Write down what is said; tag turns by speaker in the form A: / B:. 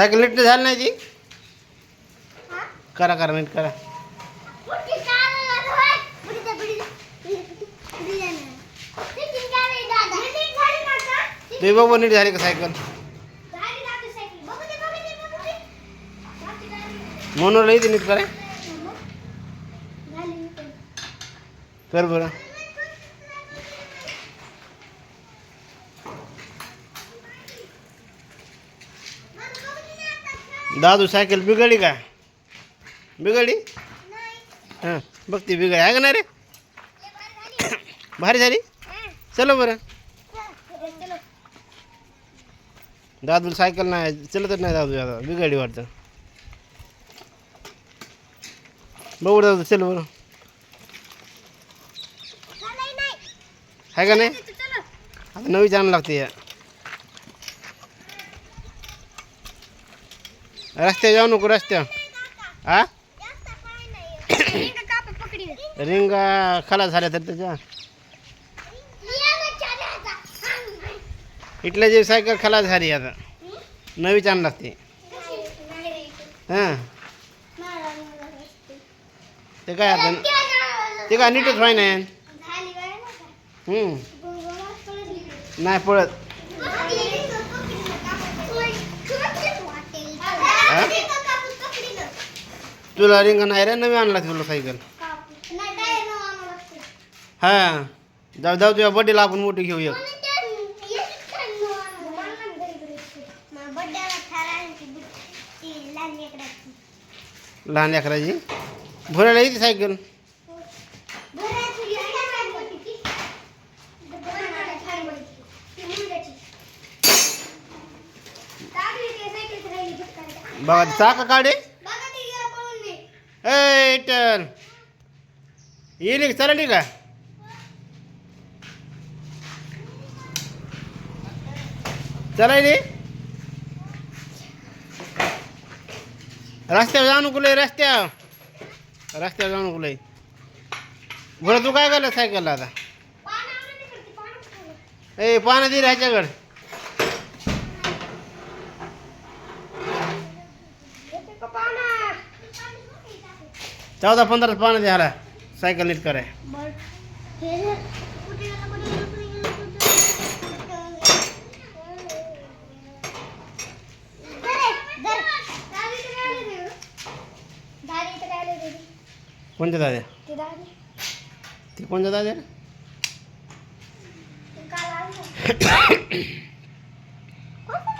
A: Cycle नीट झाली नाही ती
B: हा?
A: करा करा नीट करा.
B: ती दादा. नीट झाली ना आता? ती
A: तुम्ही बघू नीट झाली का सायकल
B: झाली ना आता सायकल. बघू दे, बघू दे, बघू दे. झाली, झाली.
A: म्हणून येते नीट करा. कर बरं दादू सायकल बिघडली का बिघडली. हां बघ ती बिघड आहे का नाही रे
B: भारी झाली. हा.
A: चलो बरं. दादू सायकल नाही चलतच नाही दादू आता बिघडली वाटतं बघू दादू चल बरं. आहे का नाही. आता नवी जाणं लागते या रस्त्यावर जाऊ नको
B: पाय नाही. रिंग कापा पकडी.
A: रिंग खलास झाल्या तर त्याच्या.
B: हा.
A: इथल्या जे सायकल खलास झाली आता नवी छान लागते
B: नाही रे.
A: हां
B: मला मला रस्ते.
A: ते काय आता ते काय नीटच व्हाय नाही. नाही पळत तुला रिंग नाही रे नवी आणला तुला सायकल. हां. जाऊ जाऊ तुझ्या बड्डेला आपण मोठी घेऊ एक लहान लेकराची. भरायला येते सायकल. बघा ती चाका काढे. ए इटर येईल का चालली का चालायली रस्त्यावर जाऊ नको लय रस्त्यावर. रस्त्यावर जाऊ नको लय. बरं तू काय करलं सायकलला आता? ए पानं दे ह्याच्याकडे. चौदा पंधरा पानं द्यायला सायकल नीट कराय कोणत्या दाद्या ती कोणत्या दाद्या